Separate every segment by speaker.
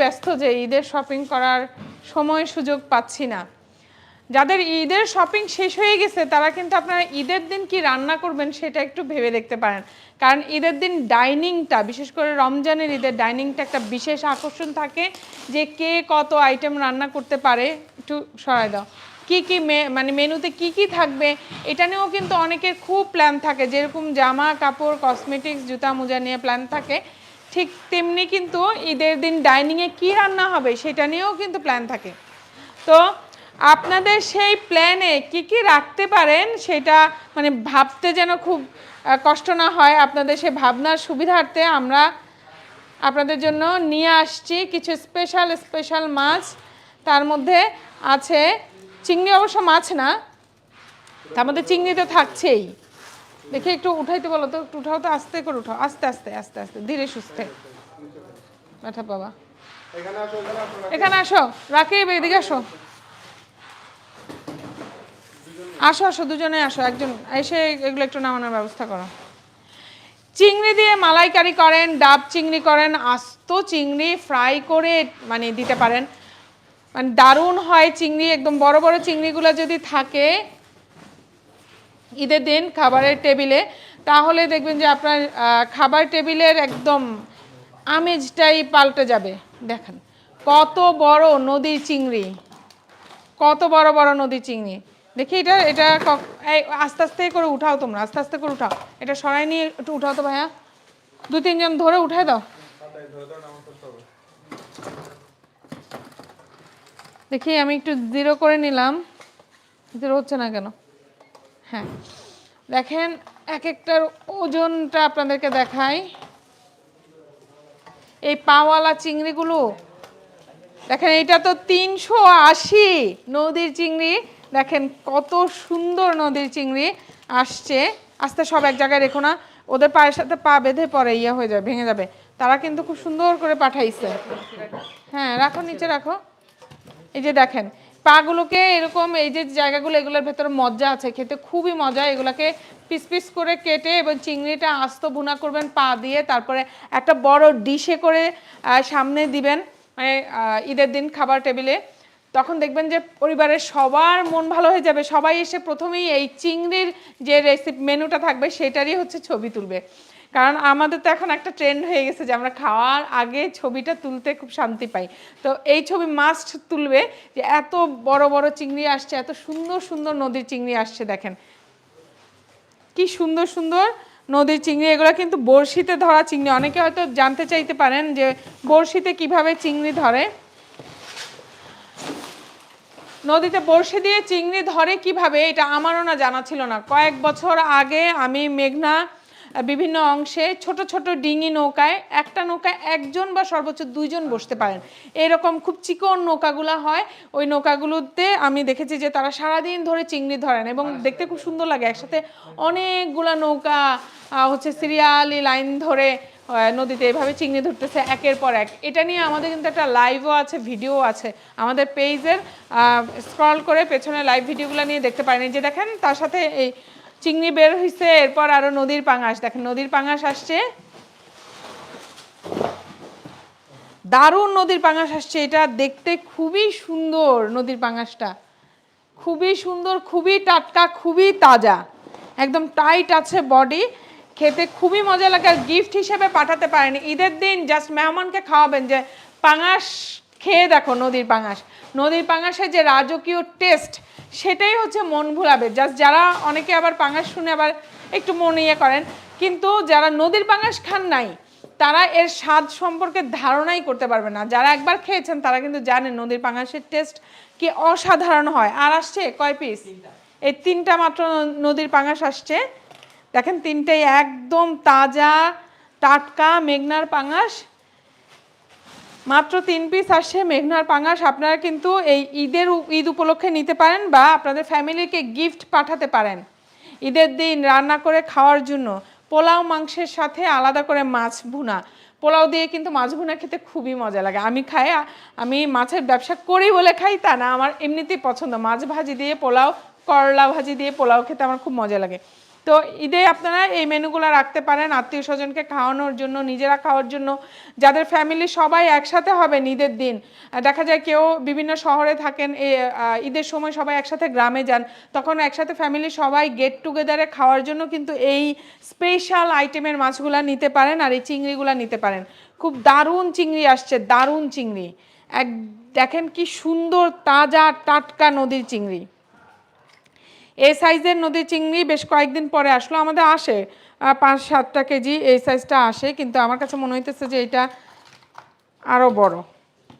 Speaker 1: ব্যস্ত যে ঈদের শপিং করার সময় সুযোগ পাচ্ছি না। যাদের ঈদের শপিং শেষ হয়ে গেছে, তারা কিন্তু আপনারা ঈদের দিন কি রান্না করবেন সেটা একটু ভেবে দেখতে পারেন। কারণ ঈদের দিন ডাইনিংটা বিশেষ করে রমজানের ঈদের ডাইনিংটা একটা বিশেষ আকর্ষণ থাকে যে কে কত আইটেম রান্না করতে পারে। একটু সরাই দাও। কি কি মানে মেনুতে কি কি থাকবে, এটা নিয়েও কিন্তু অনেকের খুব প্ল্যান থাকে। যেরকম জামা, কাপড় কসমেটিক্স জুতা, মোজা নিয়ে প্ল্যান থাকে। ঠিক তেমনি কিন্তু ঈদের দিন ডাইনিংয়ে কি রান্না হবে সেটা নিয়েও কিন্তু প্ল্যান থাকে। তো আপনাদের সেই প্ল্যানে কি কি রাখতে পারেন সেটা মানে ভাবতে যেন খুব কষ্ট না হয় আপনাদের সেই ভাবনার সুবিধার্থে আমরা আপনাদের জন্য নিয়ে আসছি কিছু স্পেশাল স্পেশাল মাছ। তার মধ্যে আছে চিংড়ি অবশ্য মাছ না, তার মধ্যে চিংড়ি তো থাকছেই। দেখে একটু উঠাইতে বলো তো একটু উঠাও তো আস্তে করে উঠাও। আস্তে আস্তে আস্তে আস্তে ধীরে সুস্থে। ব্যথা বাবা।
Speaker 2: এখানে আসো
Speaker 1: রাকিব এদিকে আসো। আসো আসো দুজনে আসো একজন এসে এগুলো একটু নামানোর ব্যবস্থা করো। চিংড়ি দিয়ে মালাইকারি করেন ডাব চিংড়ি করেন আস্ত চিংড়ি ফ্রাই করে মানে দিতে পারেন। মানে দারুণ হয় চিংড়ি একদম বড় বড় চিংড়িগুলো যদি থাকে ঈদের দিন খাবারের টেবিলে, তাহলে দেখবেন যে আপনার খাবার টেবিলের একদম আমেজটাই পাল্টে যাবে। দেখেন, কত বড় নদী চিংড়ি। কত বড় বড় নদীর চিংড়ি। দেখি এটা এটা আস্তে আস্তে করে উঠাও তোমরা, আস্তে আস্তে করে উঠাও। এটা সরাই নিয়ে একটু উঠাও তো ভাইয়া। দু তিনজন ধরে উঠাই দাও। দেখি আমি একটু জিরো করে নিলাম। জিরো হচ্ছে না কেন? হ্যাঁ। দেখেন এক একটার ওজনটা আপনাদেরকে দেখাই। এই পাওয়ালা চিংড়িগুলো, দেখেন এটা তো তিনশো আশি নদীর চিংড়ি। দেখেন, কত সুন্দর নদীর চিংড়ি আসছে। আস্তে সব এক জায়গায় রেখো না, ওদের পায়ের সাথে পা বেঁধে পরে ইয়ে হয়ে যাবে, ভেঙে যাবে। তারা কিন্তু খুব সুন্দর করে পাঠাইছে। হ্যাঁ রাখো, নিচে রাখো। এই যে দেখেন পাগুলোকে এরকম এই যে জায়গাগুলো, এগুলোর ভেতরে মজা আছে, খেতে খুবই মজা। এগুলোকে পিস পিস করে কেটে এবং চিংড়িটা আস্ত ভুনা করবেন, পা দিয়ে, তারপরে একটা বড় ডিশে করে সামনে দিবেন মানে ঈদের দিন খাবার টেবিলে। তখন দেখবেন যে পরিবারের সবার মন ভালো হয়ে যাবে। সবাই এসে প্রথমেই এই চিংড়ির যে রেসিপি মেনুটা থাকবে, সেটারই হচ্ছে ছবি তুলবে। কারণ আমাদের তো এখন একটা ট্রেন্ড হয়ে গেছে যে আমরা খাওয়ার আগে ছবিটা তুলতে খুব শান্তি পাই। তো এই ছবি মাস্ট তুলবে যে এত বড় বড় চিংড়ি আসছে, এত সুন্দর সুন্দর নদীর চিংড়ি আসছে দেখেন। কি সুন্দর সুন্দর নদীর চিংড়ি, এগুলো কিন্তু বড়শিতে ধরা চিংড়ি। অনেকে হয়তো জানতে চাইতে পারেন যে বড়শিতে কীভাবে চিংড়ি ধরে। নদীতে বড়শি দিয়ে চিংড়ি ধরে কীভাবে, এটা আমারও না জানা ছিল না। কয়েক বছর আগে আমি মেঘনা বিভিন্ন অংশে ছোট ছোট ডিঙি নৌকায় একটা নৌকায় একজন বা সর্বোচ্চ দুইজন বসতে পারেন। এরকম খুব চিকন নৌকাগুলো হয়। ওই নৌকাগুলোতে আমি দেখেছি যে তারা সারাদিন ধরে চিংড়ি ধরেন এবং দেখতে খুব সুন্দর লাগে। একসাথে অনেকগুলা নৌকা হচ্ছে সিরিয়ালি লাইন ধরে নদীতে এভাবে চিংড়ি ধরতেছে একের পর এক। এটা নিয়ে আমাদের কিন্তু একটা লাইভও আছে ভিডিও আছে। আমাদের পেজের স্ক্রল করে পেছনে লাইভ ভিডিওগুলো নিয়ে দেখতে পারেন। যে দেখেন তার সাথে এই চিংড়ি বের হয়েছে এরপর আরও নদীর পাঙাশ। দেখেন, নদীর পাঙাশ আসছে। দারুণ নদীর পাঙাশ আসছে। এটা দেখতে খুবই সুন্দর নদীর পাঙাশটা। খুবই সুন্দর, খুবই টাটকা, খুবই তাজা। একদম টাইট আছে বডি খেতে খুবই মজা লাগে। আর গিফট হিসেবে পাঠাতে পারেন। ঈদের দিন জাস্ট মেহমানকে খাওয়াবেন যে, পাঙাশ খেয়ে দেখো নদীর পাঙাশ। নদীর পাঙাশের যে রাজকীয় টেস্ট সেটাই হচ্ছে মন ভুলাবে। জাস্ট যারা অনেকে আবার পাঙাশ শুনে আবার একটু মন ইয়ে করেন কিন্তু যারা নদীর পাঙাশ খান নাই তারা এর স্বাদ সম্পর্কে ধারণাই করতে পারবে না। যারা একবার খেয়েছেন তারা কিন্তু জানেন নদীর পাঙাশের টেস্ট কি অসাধারণ হয়। আর আসছে কয় পিস এই তিনটা মাত্র নদীর পাঙাশ আসছে। দেখেন তিনটেই একদম তাজা টাটকা মেঘনার পাঙাশ। মাত্র তিন পিস আসছে। মেঘনার পাঙাশ আপনারা কিন্তু এই ঈদের ঈদ উপলক্ষে নিতে পারেন বা আপনাদের ফ্যামিলিকে গিফট পাঠাতে পারেন। ঈদের দিন রান্না করে খাওয়ার জন্য পোলাও মাংসের সাথে আলাদা করে মাছ ভুনা। পোলাও দিয়ে কিন্তু মাছ ভুনা খেতে খুবই মজা লাগে। আমি খাই আমি মাছের ব্যবসা করি বলে খাই, তা না। আমার এমনিতেই পছন্দ। মাছ ভাজি দিয়ে পোলাও, করলা ভাজি দিয়ে পোলাও খেতে আমার খুব মজা লাগে। তো ঈদে আপনারা এই মেনুগুলো রাখতে পারেন আত্মীয় স্বজনকে খাওয়ানোর জন্য, নিজেরা খাওয়ার জন্য। যাদের ফ্যামিলি সবাই একসাথে হবেন ঈদের দিন দেখা যায় কেউ বিভিন্ন শহরে থাকেন ঈদের সময় সবাই একসাথে গ্রামে যান, তখন একসাথে ফ্যামিলি সবাই গেট টুগেদারে খাওয়ার জন্য কিন্তু এই স্পেশাল আইটেমের মাছগুলা নিতে পারেন আর এই চিংড়িগুলা নিতে পারেন। খুব দারুণ চিংড়ি আসছে, দারুণ চিংড়ি। এক, দেখেন কি সুন্দর, তাজা, টাটকা নদীর চিংড়ি। এই সাইজের নদী চিংড়ি বেশ কয়েকদিন পরে আসলো। আমাদের আসে পাঁচ সাতটা কেজি, এই সাইজটা আসে, কিন্তু আমার কাছে মনে হইতেছে যে এটা আরও বড়।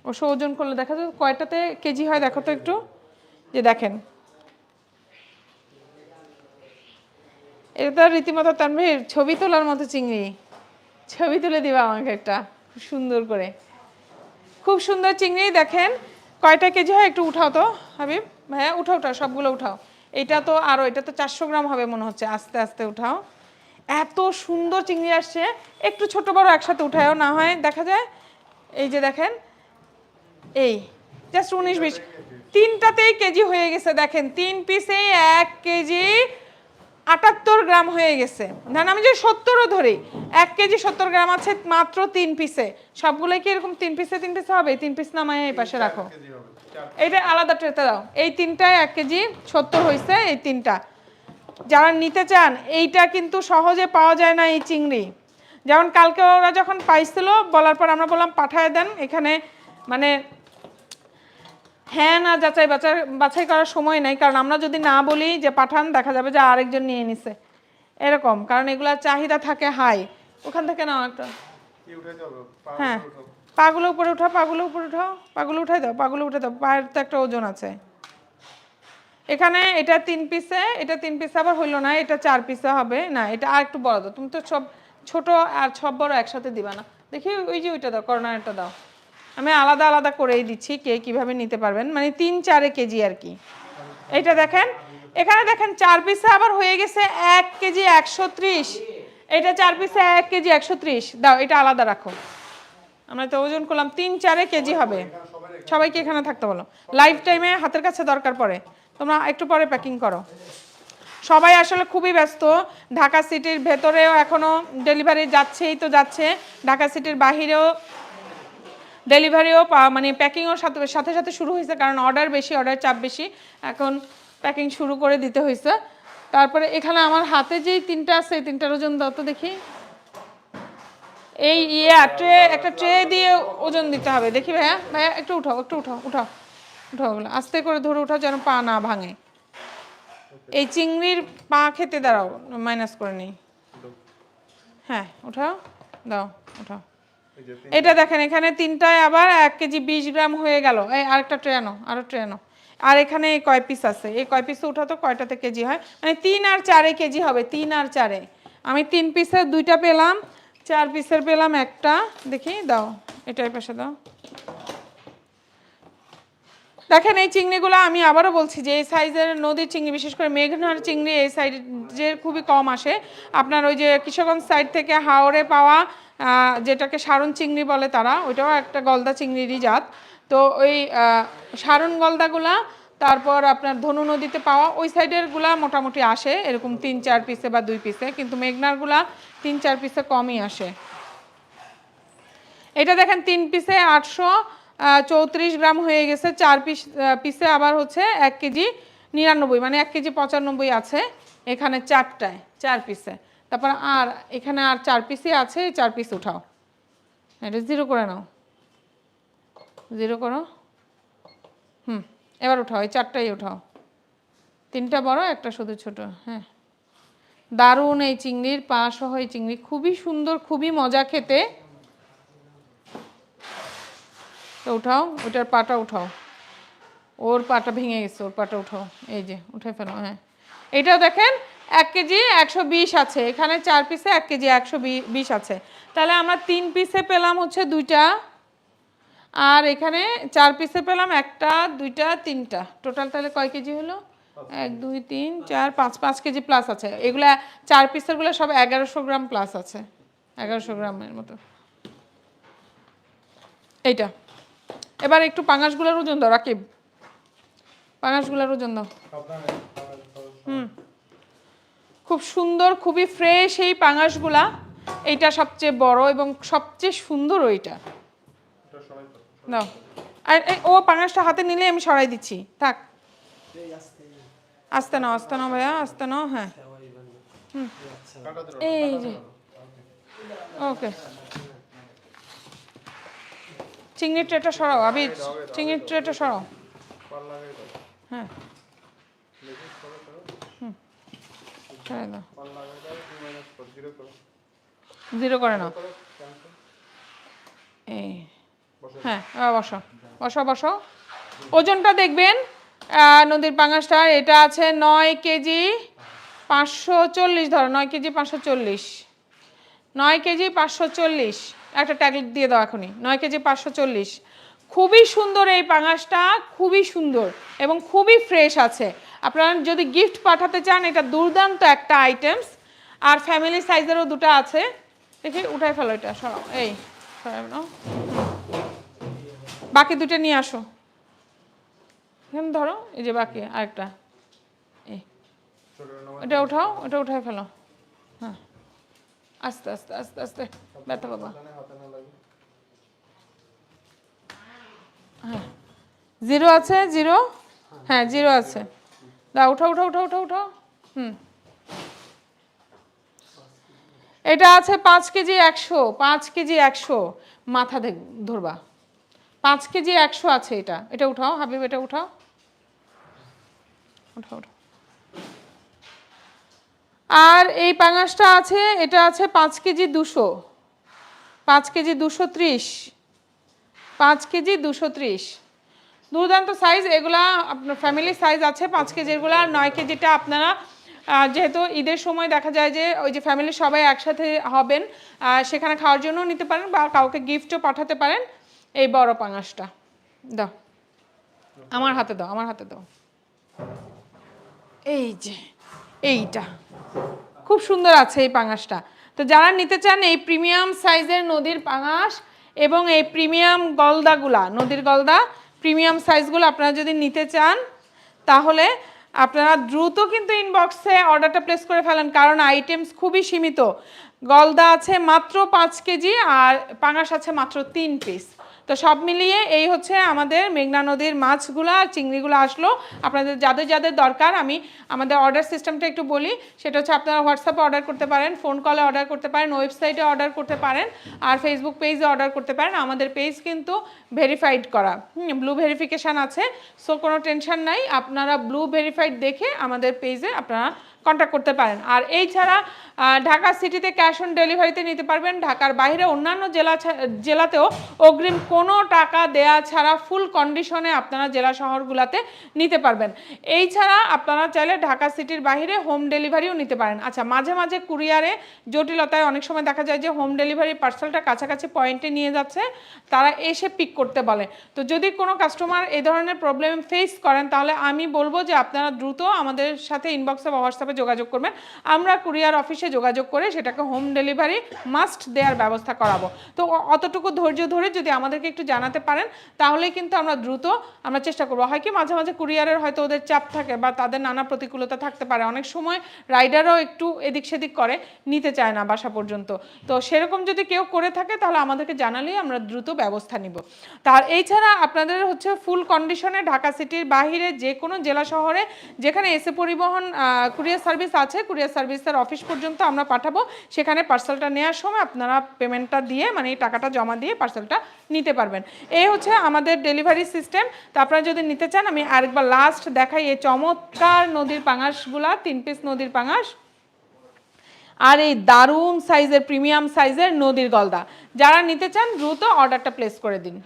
Speaker 1: অবশ্য ওজন করলে দেখা যায়, কয়টাতে কেজি হয় দেখো তো একটু। যে দেখেন। এটা তো রীতিমতো তানভীর, ছবি তোলার মতো চিংড়ি। ছবি তুলে দিবা আমাকে একটা, খুব সুন্দর করে। খুব সুন্দর চিংড়ি, দেখেন। কয়টা কেজি হয় একটু উঠাও তো, হাবিব। হ্যাঁ উঠাও উঠাও, সবগুলো উঠাও। এটা তো আরও এটা তো চারশো গ্রাম হবে মনে হচ্ছে। আস্তে আস্তে উঠাও। এত সুন্দর চিংড়ি আসছে। একটু ছোট বড় একসাথে উঠায়ও না হয়। দেখা যায়, এই যে দেখেন, এই জাস্ট উনিশ বিশ। তিনটাতেই কেজি হয়ে গেছে, দেখেন, তিন পিসেই এক কেজি। আটাত্তর গ্রাম হয়ে গেছে। ধরেন আমি যে সত্তরও ধরি এক কেজি সত্তর গ্রাম আছে মাত্র তিন পিসে। সবগুলোই কি এরকম তিন পিসে তিন পিসে হবে? তিন পিস নামায় এই পাশে রাখো। এইটা আলাদা ট্রেতে দাও। এই তিনটায় এক কেজি সত্তর হয়েছে এই তিনটা। যারা নিতে চান এইটা কিন্তু সহজে পাওয়া যায় না এই চিংড়ি। যেমন কালকে ওরা যখন পাইছিল বলার পর আমরা বললাম পাঠায় দেন এখানে। মানে হ্যাঁ না যাচাই বাছাই বাছাই করার সময় নাই। কারণ আমরা যদি না বলি যে পাঠান দেখা যাবে যে আরেকজন নিয়ে নিছে। এরকম কারণ এগুলার চাহিদা থাকে হাই। ওখান থেকে নাও একটা। হ্যাঁ। পাগুলো উপরে উঠাও পাগুলো উপরে উঠাও। পাগুলো উঠাই দাও পাগুলো উঠে দাও। পায়ের তো একটা ওজন আছে। এখানে এটা তিন পিসে এটা তিন পিসে আবার হইল না এটা চার পিসে হবে। না এটা আর একটু বড় দাও। তুমি তো সব ছোট আর সব বড় একসাথে দিবা না। দেখি ওই যে ওইটা দাও করোনারটা দাও। আমি আলাদা আলাদা করেই দিচ্ছি কে কীভাবে নিতে পারবেন। মানে তিন চারে কেজি আর কি। এটা দেখেন, এখানে দেখেন চার পিসে আবার হয়ে গেছে এক কেজি একশো ত্রিশ। এটা চার পিসে এক কেজি একশো ত্রিশ। দাও, এটা আলাদা রাখো। আমরা তো ওজন করলাম, তিন চারে কেজি হবে। সবাইকে এখানে থাকতে বলো। লাইফ টাইমে হাতের কাছে দরকার পড়ে। তোমরা একটু পরে প্যাকিং করো। সবাই আসলে খুবই ব্যস্ত। ঢাকা সিটির ভেতরেও এখনও ডেলিভারি যাচ্ছেই তো যাচ্ছে। ঢাকা সিটির বাহিরেও ডেলিভারিও মানে প্যাকিংও সাথে সাথে সাথে শুরু হয়েছে, কারণ অর্ডার বেশি অর্ডার চাপ বেশি। এখন প্যাকিং শুরু করে দিতে হয়েছে। তারপরে এখানে আমার হাতে যেই তিনটা আছে, এই তিনটার ওজন দাও তো দেখি। এই ইয়া ট্রে একটা ট্রে দিয়ে ওজন দিতে হবে। দেখি ভাইয়া ভাইয়া, একটু উঠাও একটু উঠাও উঠাও উঠাও ওগুলো। আস্তে করে ধরে উঠাও যেন পা না ভাঙে। এই চিংড়ির পা খেতে দাঁড়াও মাইনাস করে নেই। হ্যাঁ উঠাও, দাও, উঠাও। এটা দেখেন, এখানে তিনটায় আবার এক কেজি বিশ গ্রাম হয়ে গেল। এই আরেকটা ট্রে আনো, আরও ট্রে আর এখানে কয় পিস আছে? এই কয় পিস উঠাতো কয়টাতে কেজি হয়? মানে তিন আর চারে কেজি হবে, তিন আর চারে। আমি তিন পিসের দুইটা পেলাম, চার পিসের পেলাম একটা। দেখি, দাও এটাই পাশে দাও। দেখেন, এই চিংড়িগুলো আমি আবারও বলছি যে, এই সাইজের নদীর চিংড়ি, বিশেষ করে মেঘনার চিংড়ি, এই সাইজের খুবই কম আসে। আপনার ওই যে কিশোরগঞ্জ সাইড থেকে হাওড়ে পাওয়া যেটাকে সারণ চিংড়ি বলে তারা, ওইটাও একটা গলদা চিংড়িরই জাত। তো ওই সারণ গলদাগুলা, তারপর আপনার ধনু নদীতে পাওয়া, ওই সাইডেরগুলা মোটামুটি আসে, এরকম তিন চার পিসে বা দুই পিসে কিন্তু মেঘনারগুলা তিন চার পিসে কমই আসে। এটা দেখেন, তিন পিসে আটশো চৌত্রিশ গ্রাম হয়ে গেছে, চার পিস পিসে আবার হচ্ছে এক কেজি নিরানব্বই মানে এক কেজি পঁচানব্বই আছে, এখানে চারটায়, চার পিসে তারপর আর, এখানে আর চার পিসই আছে চার পিস উঠাও। এটা জিরো করে নাও। জিরো করো। হুম, এবার উঠাও, এই চারটাই উঠাও। তিনটা বড়, একটা শুধু ছোট হ্যাঁ। দারুণ এই চিংড়ির, পা সহ এই চিংড়ি, খুবই সুন্দর, খুবই মজা খেতে। তো উঠাও, ওটার পাটা উঠাও। ওর পাটা ভেঙে গেছে, ওর পাটা উঠাও। এই যে, উঠে ফেলো হ্যাঁ। এটাও দেখেন এক কেজি একশো বিশ আছে। এখানে চার পিসে এক কেজি একশো বিশ আছে। তাহলে আমরা তিন পিসে পেলাম হচ্ছে দুইটা। আর এখানে চার পিসে পেলাম একটা, দুইটা, তিনটা। টোটাল তাহলে কয় কেজি হলো? এক, দুই, তিন, চার, পাঁচ পাঁচ কেজি প্লাস আছে। এগুলা চার পিসেরগুলো সব এগারোশো গ্রাম প্লাস আছে। এগারোশো গ্রামের মতো। এইটা। এবার একটু পাঙাশগুলোর ওজন দাও, রাকিব। পাঙাশগুলোর ওজন দাও। খুব সুন্দর, খুবই ফ্রেশ এই পাঙাশগুলা। এইটা সবচেয়ে বড় এবং সবচেয়ে সুন্দর ওইটা। দাও আর ও পাঙাশটা হাতে নিলে আমি সরাই দিচ্ছি। থাক। আস্তে নাও আস্তে নাও ভাইয়া, আস্তে নাও হ্যাঁ। এই যে। ওকে। চিংড়ির ট্রেটা সরাও আবি চিংড়ির ট্রেটা সরাও। হ্যাঁ
Speaker 2: দেখি, করো, করো।
Speaker 1: সরাই দাও
Speaker 2: পাল লাগাই দাও, two minus four, zero করো।
Speaker 1: জিরো করে
Speaker 2: cancel।
Speaker 1: এই। হ্যাঁ বসো। বসো বসো। ওজনটা দেখবেন নদীর পাঙাশটার এটা আছে নয় কেজি পাঁচশো চল্লিশ ধরো নয় কেজি পাঁচশো চল্লিশ। নয় কেজি পাঁচশো চল্লিশ। একটা ট্যাগলেট দিয়ে দাও এখনই। নয় কেজি পাঁচশো চল্লিশ। খুবই সুন্দর এই পাঙাশটা খুবই সুন্দর এবং খুবই ফ্রেশ আছে। আপনারা যদি গিফট পাঠাতে চান, এটা দুর্দান্ত একটা আইটেমস আর ফ্যামিলি সাইজেরও দুটো আছে। দেখি, উঠাই ফেলো এটা, সরাও। এই বাকি দুটো নিয়ে আসো। ধরো, এই যে বাকি, আরেকটা। এই। এটা উঠাও, ওটা উঠাই ফেলো। হ্যাঁ। আস্তে আস্তে আস্তে আস্তে। ব্যথা বাবা। হ্যাঁ। জিরো আছে, জিরো? হ্যাঁ জিরো আছে। দা উঠাও উঠাও উঠাও উঠাও উঠাও। হুম। এটা আছে পাঁচ কেজি একশো, পাঁচ কেজি একশো। মাথা দেখ, ধরবা। পাঁচ কেজি একশো আছে এটা। এটা উঠাও, হাবিব, এটা উঠাও। উঠাও উঠাও। আর এই পাঙাশটা আছে, এটা আছে পাঁচ কেজি দুশো। পাঁচ কেজি দুশো ত্রিশ। পাঁচ কেজি দুশো ত্রিশ। দুর্দান্ত সাইজ এগুলা আপনার ফ্যামিলি সাইজ আছে, পাঁচ কেজিরগুলো আর নয় কেজিটা আপনারা যেহেতু ঈদের সময় দেখা যায় যে ওই যে ফ্যামিলি সবাই একসাথে হবেন সেখানে খাওয়ার জন্য নিতে পারেন বা কাউকে গিফটও পাঠাতে পারেন, এই বড় পাঙাশটা। দাও। আমার হাতে দাও, আমার হাতে দাও। এই যে, এইটা। খুব সুন্দর আছে এই পাঙাশটা। তো যারা নিতে চান এই প্রিমিয়াম সাইজের নদীর পাঙাশ এবং এই প্রিমিয়াম গলদাগুলা, নদীর গলদা প্রিমিয়াম সাইজগুলো আপনারা যদি নিতে চান, তাহলে আপনারা দ্রুত কিন্তু ইনবক্সে অর্ডারটা প্লেস করে ফেলেন, কারণ আইটেমস খুবই সীমিত। গলদা আছে মাত্র পাঁচ কেজি আর পাঙাশ আছে মাত্র তিন পিস তো সব মিলিয়ে এই হচ্ছে আমাদের মেঘনা নদীর মাছগুলো আর চিংড়িগুলো আসলো। আপনাদের যাদের যাদের দরকার, আমি আমাদের অর্ডার সিস্টেমটা একটু বলি। সেটা হচ্ছে আপনারা হোয়াটসঅ্যাপে অর্ডার করতে পারেন ফোন কলে অর্ডার করতে পারেন ওয়েবসাইটে অর্ডার করতে পারেন, আর ফেসবুক পেজে অর্ডার করতে পারেন। আমাদের পেজ কিন্তু ভেরিফাইড করা। ব্লু ভেরিফিকেশান আছে সো কোনো টেনশন নাই। আপনারা ব্লু ভেরিফাইড দেখে আমাদের পেজে আপনারা কন্ট্যাক্ট করতে পারেন। আর এই ছাড়া ঢাকা সিটিতে ক্যাশ অন ডেলিভারিতে নিতে পারবেন। ঢাকার বাইরে অন্যান্য জেলা জেলাতেও অগ্রিম কোনো টাকা দেয়া ছাড়া ফুল কন্ডিশনে আপনারা জেলা শহরগুলোতে নিতে পারবেন। এই ছাড়া আপনারা চাইলে ঢাকা সিটির বাইরে হোম ডেলিভারিও নিতে পারেন। আচ্ছা মাঝে মাঝে কুরিয়ারে জটিলতায় অনেক সময় দেখা যায় যে হোম ডেলিভারি পার্সেলটা কাছাকাছি পয়েন্টে নিয়ে যাচ্ছে, তারা এসে পিক করতে বলে। তো যদি কোনো কাস্টমার এই ধরনের প্রবলেম ফেস করেন, তাহলে আমি বলব যে আপনারা দ্রুত আমাদের সাথে ইনবক্সে বা হোয়াটসঅ্যাপে যোগাযোগ করবেন আমরা কুরিয়ার অফিসে যোগাযোগ করে সেটাকে হোম ডেলিভারি মাস্ট দেওয়ার ব্যবস্থা করাবো। তো অতটুকু ধৈর্য ধরে যদি আমাদেরকে একটু জানাতে পারেন তাহলে কিন্তু আমরা দ্রুত আমরা চেষ্টা করব। হয় কি মাঝে মাঝে কুরিয়ারের হয়তো ওদের চাপ থাকে বা তাদের নানা প্রতিকূলতা থাকতে পারে। অনেক সময় রাইডারও একটু এদিক সেদিক করে, নিতে চায় না বাসা পর্যন্ত। তো সেরকম যদি কেউ করে থাকে, তাহলে আমাদেরকে জানালেই আমরা দ্রুত ব্যবস্থা নিব। তার এছাড়া আপনাদের হচ্ছে ফুল কন্ডিশনে ঢাকা সিটির বাহিরে যে কোনো জেলা শহরে যেখানে এসে পরিবহন কুরিয়ার সার্ভিস আছে কুরিয়ার সার্ভিসের অফিস পর্যন্ত আমরা পাঠাবো। সেখানে পার্সেলটা নেওয়ার সময় আপনারা পেমেন্টটা দিয়ে মানে এই টাকাটা জমা দিয়ে পার্সেলটা নিতে পারবেন। এই হচ্ছে আমাদের ডেলিভারি সিস্টেম তো আপনারা যদি নিতে চান, আমি আরেকবার লাস্ট দেখাই এই চমৎকার নদীর পাঙাশগুলা, তিন পিস নদীর পাঙাশ। আর এই দারুণ সাইজের প্রিমিয়াম সাইজের নদীর গলদা। যারা নিতে চান, দ্রুত অর্ডারটা প্লেস করে দিন।